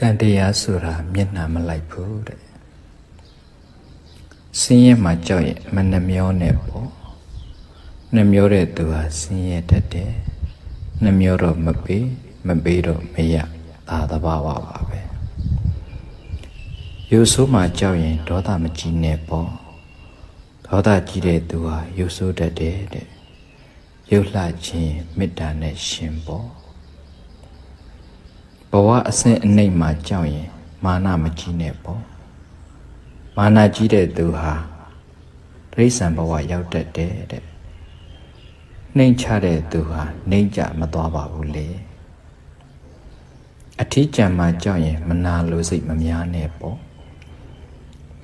ကံတရားဆိုတာမျက်နှာမလိုက်ဘူးတဲ့ဆင်းရဲမှာကြောက်ရင်မနှမျောနဲ့ပေါ့နှမျောတဲ့သူဟာဆင်းရဲတတ်တယ်နှမျောတော့မပေးမပေးတော့မရသာသဘာဝပါပဲယူဆိုးမှာကြောက်ရင်ဒေါသမကြီးနဲ့ပေါ့ဒေါသကြီးတဲ့သူဟာယူဆိုးတတ်တယ်တဲ့ရုပ်လှခြင်းမေတ္တာနဲ့ရှင်ပေါ့ ဘဝအဆင့်အနှိမ့်မှာကြောက်ရင်မာနမကြီးနဲ့ပေါ့မာနကြီးတဲ့သူဟာတိရစ္ဆာန်ဘဝရောက်တတ်တယ်တဲ့နှိမ့်ချတဲ့သူဟာနှိမ့်ကြမသွားပါဘူးလေအထီးကျန်မှာကြောက်ရင်မနာလိုစိတ်မများနဲ့ပေါ့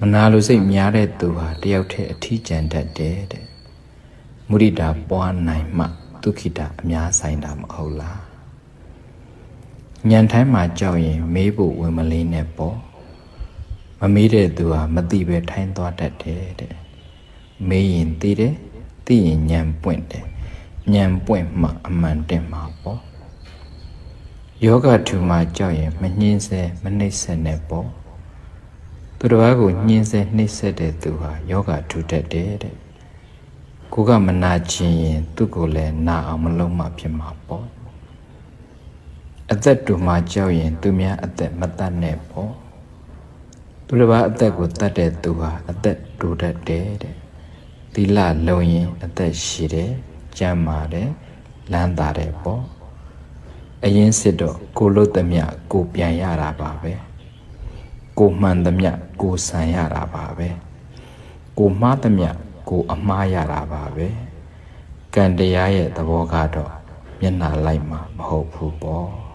မနာလိုစိတ်များတဲ့သူဟာတယောက်တည်းအထီးကျန်တတ်တယ်တဲ့မုရိဒာပွားနိုင်မှဒုက္ခိတအများဆိုင်တာမဟုတ်လား ညံတိုင်းမှာကြောက်ရင် မေးဖို့ဝင်မလေးနဲ့ပေါ့မမေးတဲ့သူဟာမသိပဲထိုင်းသွားတတ်တယ်တဲ့မေးရင်သိတယ်သိရင်ညံပွင့်တယ်ညံပွင့်မှအမှန်တင်မှာပေါ့ယောဂထူမှာကြောက်ရင်မနှင်းဆဲမနှိမ့်ဆက်နဲ့ပေါ့သူတစ်ပါးကိုညှင်းဆဲနှိမ့်ဆက်တဲ့သူဟာယောဂထူတတ်တယ်တဲ့ကိုကမနာချင်ရင် သူ့ကိုလည်းနာအောင်မလုပ်မှဖြစ်မှာပေါ့ အသက်တူမှာကြောက်ရင်သူများအသက်မတတ်နဲ့ပေါ့သူတစ်ပါးအသက်ကိုတတ်တဲ့သူဟာအသက်တူတတ်တယ်တဲ့သီလလုံရင်အသက်ရှိတယ်ကျမ်းမာတယ်လမ်းသာတယ်ပေါ့အရင်စစ်တော့ကိုလုတ်သမျှကိုပြန်ရတာပါပဲကိုမှန်သမျှကိုဆန်ရတာပါပဲကိုမှားသမျှကိုအမှားရတာပါပဲကံတရားရဲ့သဘောကတော့မျက်နှာလိုက်မှာမဟုတ်ဘူးပေါ့